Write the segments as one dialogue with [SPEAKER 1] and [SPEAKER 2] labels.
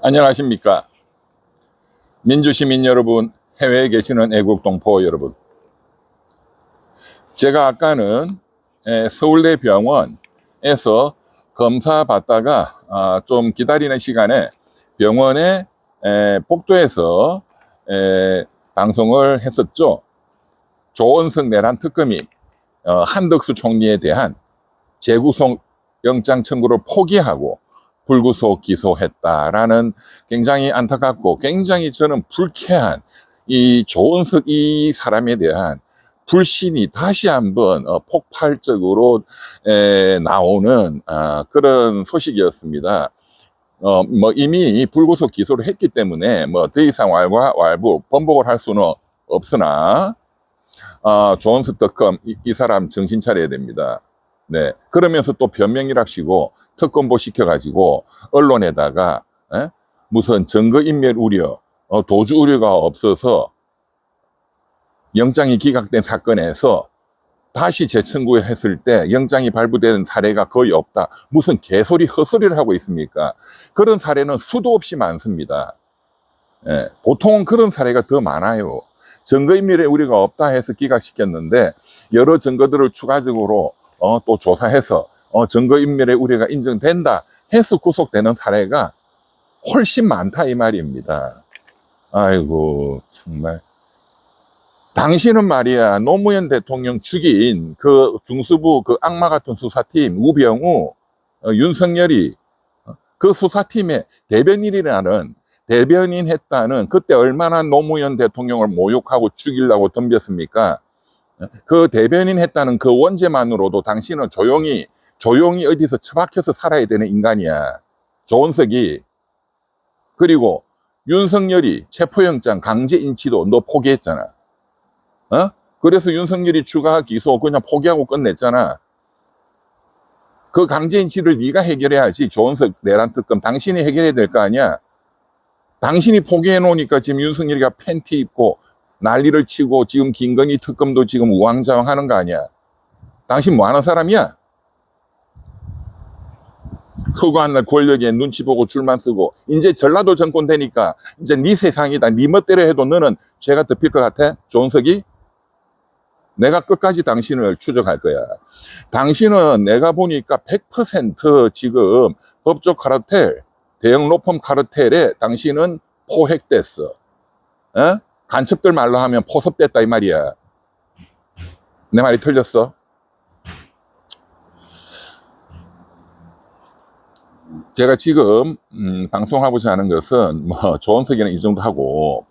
[SPEAKER 1] 안녕하십니까. 민주시민 여러분, 해외에 계시는 애국동포 여러분. 제가 아까는 에, 서울대 병원에서 검사 받다가 아, 좀 기다리는 시간에 병원에 에, 복도에서 에, 방송을 했었죠. 조원석 내란 특검이 어, 한덕수 총리에 대한 재구속 영장 청구를 포기하고 불구속 기소했다라는 굉장히 안타깝고 굉장히 저는 불쾌한 이 조은석 이 사람에 대한 불신이 다시 한번 어, 폭발적으로 에, 나오는 아, 그런 소식이었습니다. 어, 뭐 이미 불구속 기소를 했기 때문에 뭐 더 이상 왈과 왈부 번복을 할 수는 없으나 아, 조은석 특검 이, 이 사람 정신 차려야 됩니다. 네. 그러면서 또 변명이랍시고 특검보 시켜가지고 언론에다가 에? 무슨 증거인멸 우려, 어, 도주 우려가 없어서 영장이 기각된 사건에서 다시 재청구했을 때 영장이 발부된 사례가 거의 없다. 무슨 개소리 헛소리를 하고 있습니까? 그런 사례는 수도 없이 많습니다. 예, 보통은 그런 사례가 더 많아요. 증거인멸의 우려가 없다 해서 기각시켰는데 여러 증거들을 추가적으로 어, 또 조사해서 어, 증거인멸의 우려가 인정된다 해서 구속되는 사례가 훨씬 많다 이 말입니다. 아이고 정말 당신은 말이야 노무현 대통령 죽인 그 중수부 그 악마 같은 수사팀 우병우 어, 윤석열이 어, 그 수사팀의 대변인이라는 대변인 했다는 그때 얼마나 노무현 대통령을 모욕하고 죽이려고 덤볐습니까? 그 대변인 했다는 그 원죄만으로도 당신은 조용히 조용히 어디서 처박혀서 살아야 되는 인간이야. 조은석이 그리고 윤석열이 체포영장 강제 인치도 너 포기했잖아. 어? 그래서 윤석열이 추가 기소 그냥 포기하고 끝냈잖아. 그 강제 인치를 네가 해결해야지. 조은석 내란 특검 당신이 해결해야 될 거 아니야. 당신이 포기해 놓으니까 지금 윤석열이가 팬티 입고 난리를 치고 지금 김건희 특검도 지금 우왕좌왕 하는 거 아니야. 당신 뭐 하는 사람이야? 허구한 날 권력에 눈치 보고 줄만 쓰고 이제 전라도 정권 되니까 이제 네 세상이다. 네 멋대로 해도 너는 죄가 덮일 것 같아? 조은석이? 내가 끝까지 당신을 추적할 거야. 당신은 내가 보니까 100% 지금 법조 카르텔, 대형 로펌 카르텔에 당신은 포획됐어. 어? 간첩들 말로 하면 포섭됐다 이 말이야. 내 말이 틀렸어? 제가 지금 음, 방송하고자 하는 것은 뭐 조원석이는 이 정도 하고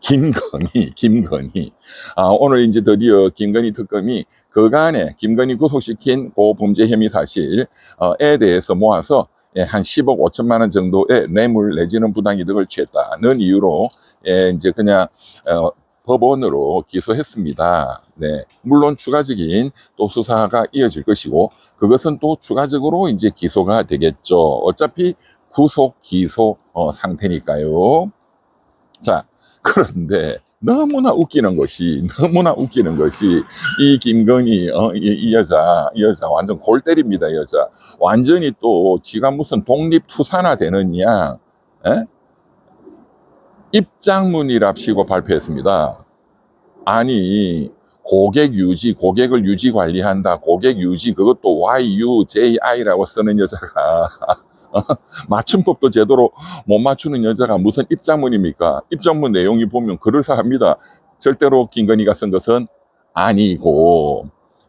[SPEAKER 1] 김건희, 김건희. 아, 오늘 이제 드디어 김건희 특검이 그간에 김건희 구속시킨 그 범죄 혐의 사실에 대해서 모아서 예, 한 10억 5천만 원 정도의 뇌물 내지는 부당이득을 취했다는 이유로 예, 이제 그냥 어, 법원으로 기소했습니다. 네, 물론 추가적인 또 수사가 이어질 것이고 그것은 또 추가적으로 이제 기소가 되겠죠. 어차피 구속 기소 어, 상태니까요. 자, 그런데 너무나 웃기는 것이 너무나 웃기는 것이 이 김건희 어, 이, 이 여자 이 여자 완전 골 때립니다 이 여자. 완전히 또 지가 무슨 독립 투사나 되느냐 에? 입장문이랍시고 발표했습니다. 아니 고객 유지 고객을 유지 관리한다. 고객 유지 그것도 YUJI라고 쓰는 여자가 맞춤법도 제대로 못 맞추는 여자가 무슨 입장문입니까? 입장문 내용이 보면 그럴싸합니다. 절대로 김건희가 쓴 것은 아니고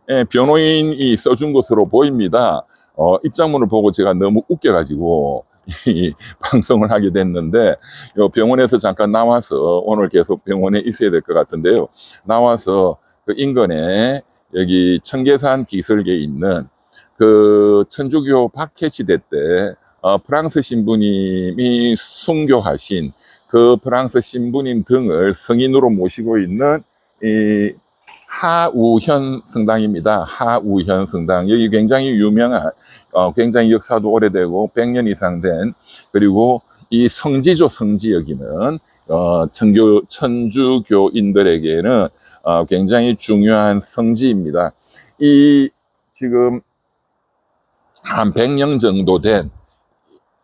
[SPEAKER 1] 예, 변호인이 써준 것으로 보입니다. 어, 입장문을 보고 제가 너무 웃겨가지고 이 방송을 하게 됐는데 요 병원에서 잠깐 나와서 오늘 계속 병원에 있어야 될 것 같은데요. 나와서 그 인근에 여기 청계산 기슭에 있는 그 천주교 박해시대 때 어, 프랑스 신부님이 순교하신 그 프랑스 신부님 등을 성인으로 모시고 있는 이 하우현 성당입니다. 하우현 성당. 여기 굉장히 유명한, 어, 굉장히 역사도 오래되고 100년 이상 된, 그리고 이 성지조 성지 여기는, 어, 천교, 천주교인들에게는, 어, 굉장히 중요한 성지입니다. 이, 지금, 한 100년 정도 된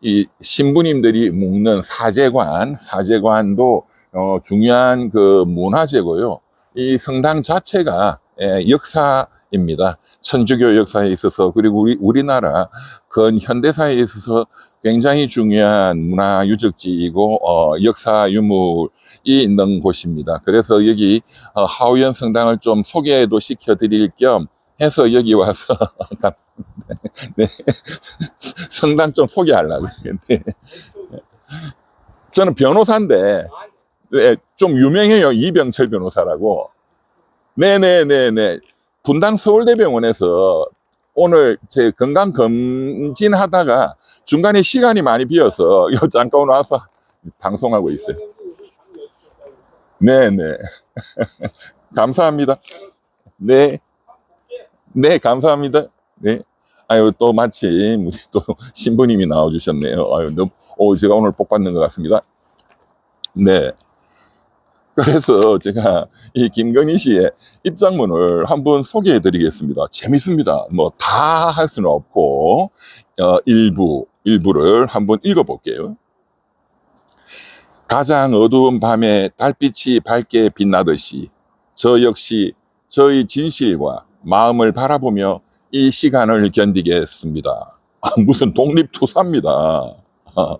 [SPEAKER 1] 이 신부님들이 묵는 사제관, 사제관도 어, 중요한 그 문화재고요. 이 성당 자체가 예, 역사입니다. 천주교 역사에 있어서 그리고 우리 우리나라 근현대사에 있어서 굉장히 중요한 문화 유적지이고 어, 역사 유물이 있는 곳입니다. 그래서 여기 어, 하우연 성당을 좀 소개도 시켜드릴 겸 해서 여기 와서 네. 성당 좀 소개하려고 했는데. 저는 변호사인데 네, 좀 유명해요. 이병철 변호사라고. 네네네네. 분당 서울대병원에서 오늘 제 건강 검진 하다가 중간에 시간이 많이 비어서 요 잠깐 와서 방송하고 있어요. 네네. 감사합니다. 네 네, 감사합니다. 네. 아유, 또 마침 우리 또 신부님이 나와주셨네요. 아유, 너무, 오, 제가 오늘 복 받는 것 같습니다. 네. 그래서 제가 이 김건희 씨의 입장문을 한번 소개해 드리겠습니다. 재밌습니다. 뭐 다 할 수는 없고, 어, 일부, 일부를 한번 읽어 볼게요. 가장 어두운 밤에 달빛이 밝게 빛나듯이 저 역시 저의 진실과 마음을 바라보며 이 시간을 견디겠습니다. 아, 무슨 독립투사입니다. 아,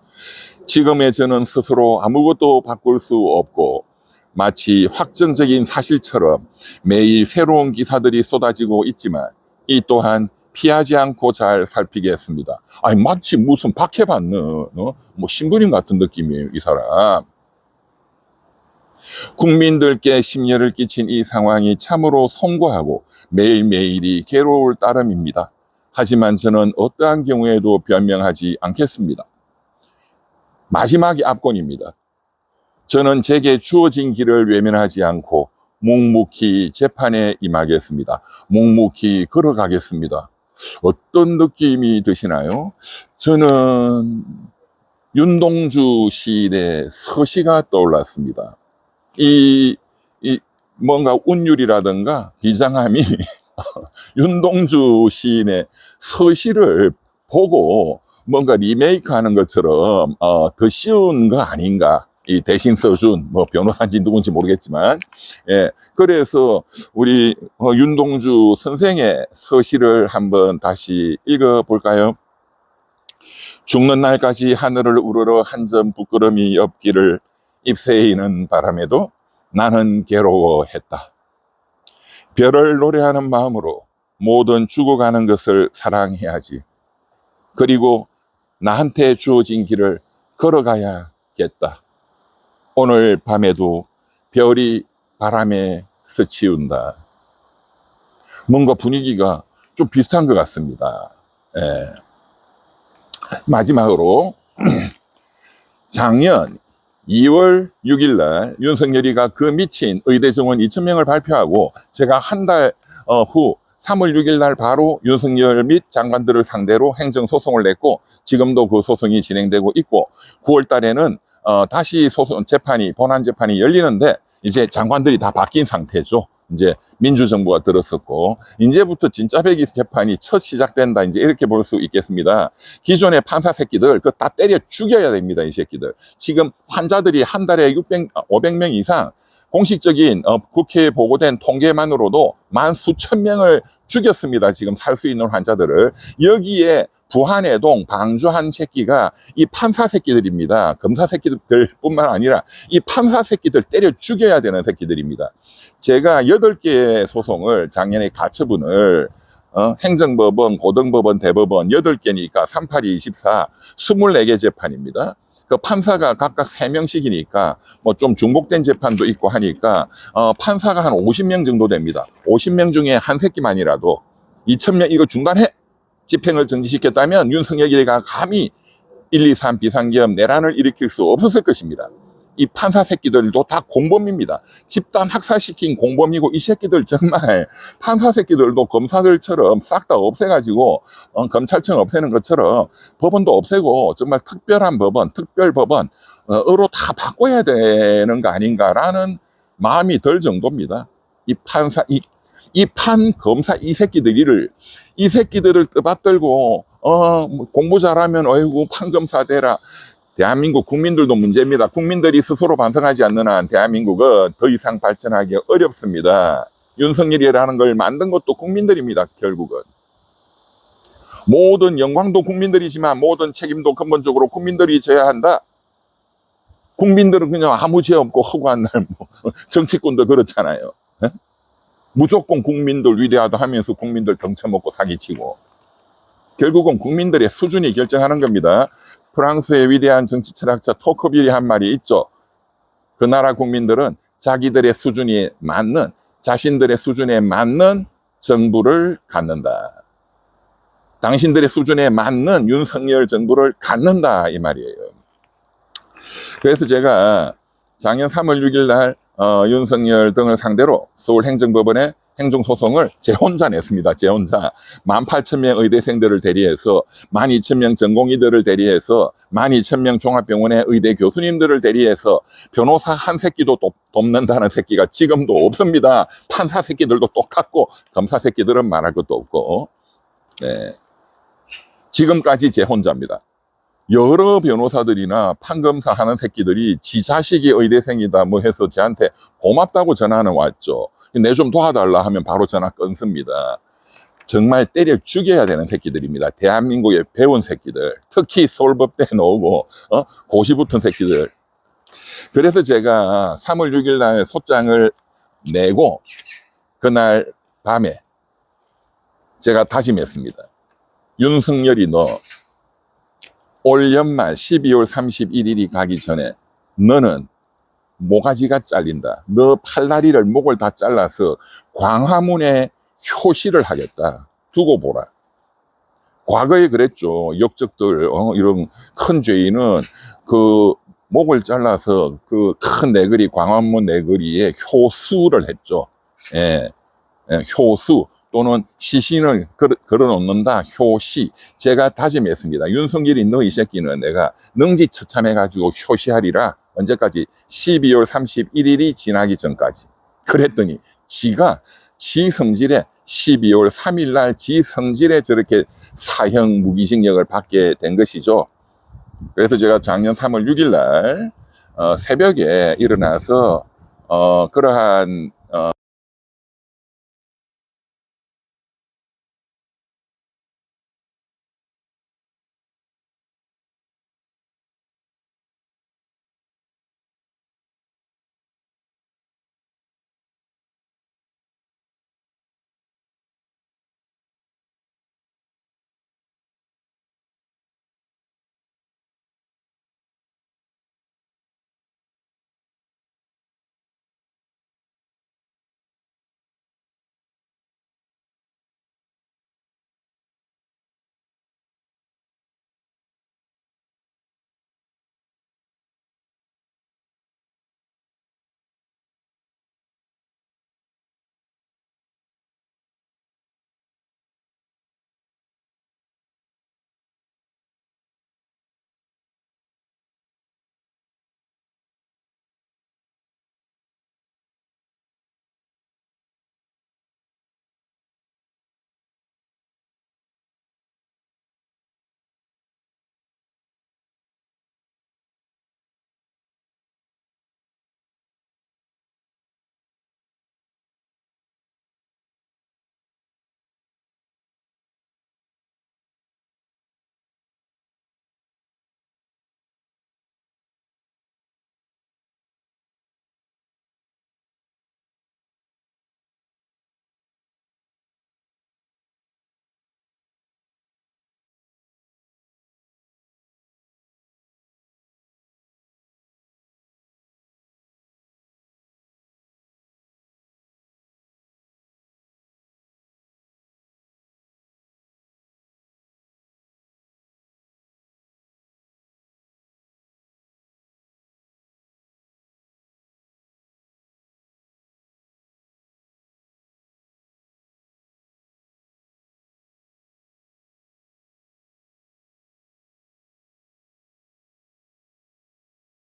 [SPEAKER 1] 지금의 저는 스스로 아무것도 바꿀 수 없고 마치 확정적인 사실처럼 매일 새로운 기사들이 쏟아지고 있지만 이 또한 피하지 않고 잘 살피겠습니다. 아니 마치 무슨 박해받는 어? 뭐 신부님 같은 느낌이에요 이 사람. 국민들께 심려를 끼친 이 상황이 참으로 송구하고 매일매일이 괴로울 따름입니다. 하지만 저는 어떠한 경우에도 변명하지 않겠습니다. 마지막이 압권입니다. 저는 제게 주어진 길을 외면하지 않고 묵묵히 재판에 임하겠습니다. 묵묵히 걸어가겠습니다. 어떤 느낌이 드시나요? 저는 윤동주 시인의 서시가 떠올랐습니다. 이, 이 뭔가 운율이라든가 비장함이 윤동주 시인의 서시를 보고 뭔가 리메이크 하는 것처럼 어, 더 쉬운 거 아닌가. 이 대신 써준 뭐 변호사인지 누군지 모르겠지만 예 그래서 우리 어, 윤동주 선생의 서시를 한번 다시 읽어 볼까요? 죽는 날까지 하늘을 우러러 한 점 부끄럼이 없기를 입새이는 바람에도 나는 괴로워했다. 별을 노래하는 마음으로 모든 죽어가는 것을 사랑해야지. 그리고 나한테 주어진 길을 걸어가야겠다. 오늘 밤에도 별이 바람에 스치운다. 뭔가 분위기가 좀 비슷한 것 같습니다. 예. 마지막으로 작년 2월 6일 날 윤석열이가 그 미친 의대 정원 2,000명을 발표하고 제가 한달 어, 후 3월 6일 날 바로 윤석열 및 장관들을 상대로 행정 소송을 냈고 지금도 그 소송이 진행되고 있고 9월 달에는 어, 다시 소송 재판이 본안 재판이 열리는데 이제 장관들이 다 바뀐 상태죠. 이제 민주정부가 들었었고 이제부터 진짜 배기 재판이 첫 시작된다 이제 이렇게 볼 수 있겠습니다. 기존의 판사 새끼들 그 다 때려 죽여야 됩니다 이 새끼들. 지금 환자들이 한 달에 600, 500명 이상 공식적인 어, 국회에 보고된 통계만으로도 만 수천 명을 죽였습니다. 지금 살 수 있는 환자들을 여기에 부한해동 방주한 새끼가 이 판사 새끼들입니다. 검사 새끼들 뿐만 아니라 이 판사 새끼들 때려 죽여야 되는 새끼들입니다. 제가 여덟 개의 소송을 작년에 가처분을 어, 행정법원, 고등법원, 대법원 여덟 개니까 38이 24, 24개 재판입니다. 그 판사가 각각 3명씩이니까 뭐 좀 중복된 재판도 있고 하니까 어, 판사가 한 50명 정도 됩니다. 50명 중에 한 새끼만이라도 2,000명 이거 중단해! 집행을 정지시켰다면 윤석열이가 감히 1, 2, 3 비상계엄 내란을 일으킬 수 없었을 것입니다. 이 판사 새끼들도 다 공범입니다. 집단 학살시킨 공범이고 이 새끼들 정말 판사 새끼들도 검사들처럼 싹 다 없애가지고 어, 검찰청 없애는 것처럼 법원도 없애고 정말 특별한 법원, 특별 법원 어, 으로 다 바꿔야 되는 거 아닌가라는 마음이 들 정도입니다. 이 판사 이 이 판 검사 이 새끼들을 이 새끼들을 떠받들고 어, 뭐 공부 잘하면, 어이구, 판 검사 되라. 대한민국 국민들도 문제입니다. 국민들이 스스로 반성하지 않는 한 대한민국은 더 이상 발전하기 어렵습니다. 윤석열이라는 걸 만든 것도 국민들입니다, 결국은. 모든 영광도 국민들이지만 모든 책임도 근본적으로 국민들이 져야 한다. 국민들은 그냥 아무 죄 없고 허구한 날, 뭐, 정치권도 그렇잖아요. 예? 무조건 국민들 위대하다 하면서 국민들 덩쳐먹고 사기치고. 결국은 국민들의 수준이 결정하는 겁니다. 프랑스의 위대한 정치 철학자 토커빌이 한 말이 있죠. 그 나라 국민들은 자기들의 수준이 맞는, 자신들의 수준에 맞는 정부를 갖는다. 당신들의 수준에 맞는 윤석열 정부를 갖는다. 이 말이에요. 그래서 제가 작년 3월 6일 날 어, 윤석열 등을 상대로 서울행정법원에 행정소송을 제 혼자 냈습니다. 제 혼자 18,000명 의대생들을 대리해서 12,000명 전공의들을 대리해서 12,000명 종합병원의 의대 교수님들을 대리해서 변호사 한 새끼도 돕, 돕는다는 새끼가 지금도 없습니다. 판사 새끼들도 똑같고 검사 새끼들은 말할 것도 없고 네. 지금까지 제 혼자입니다. 여러 변호사들이나 판검사 하는 새끼들이 지 자식이 의대생이다 뭐 해서 저한테 고맙다고 전화는 왔죠. 내 좀 도와달라 하면 바로 전화 끊습니다. 정말 때려 죽여야 되는 새끼들입니다. 대한민국의 배운 새끼들. 특히 서울법대 나오고, 어? 고시 붙은 새끼들. 그래서 제가 3월 6일 날 소장을 내고, 그날 밤에 제가 다짐했습니다. 윤석열이 너 올 연말 12월 31일이 가기 전에 너는 모가지가 잘린다. 너 팔다리를 목을 다 잘라서 광화문에 효시를 하겠다. 두고 보라. 과거에 그랬죠. 역적들, 어, 이런 큰 죄인은 그 목을 잘라서 그 큰 내거리, 광화문 내거리에 효수를 했죠. 예, 예, 효수. 또는 시신을 걸어, 놓는다. 효시. 제가 다짐했습니다. 윤석열이 너 이 새끼는 내가 능지처참해가지고 효시하리라. 언제까지? 12월 31일이 지나기 전까지. 그랬더니 지가 지 성질에 12월 3일 날지 성질에 저렇게 사형 무기징역을 받게 된 것이죠. 그래서 제가 작년 3월 6일 날 어, 새벽에 일어나서 어, 그러한 어,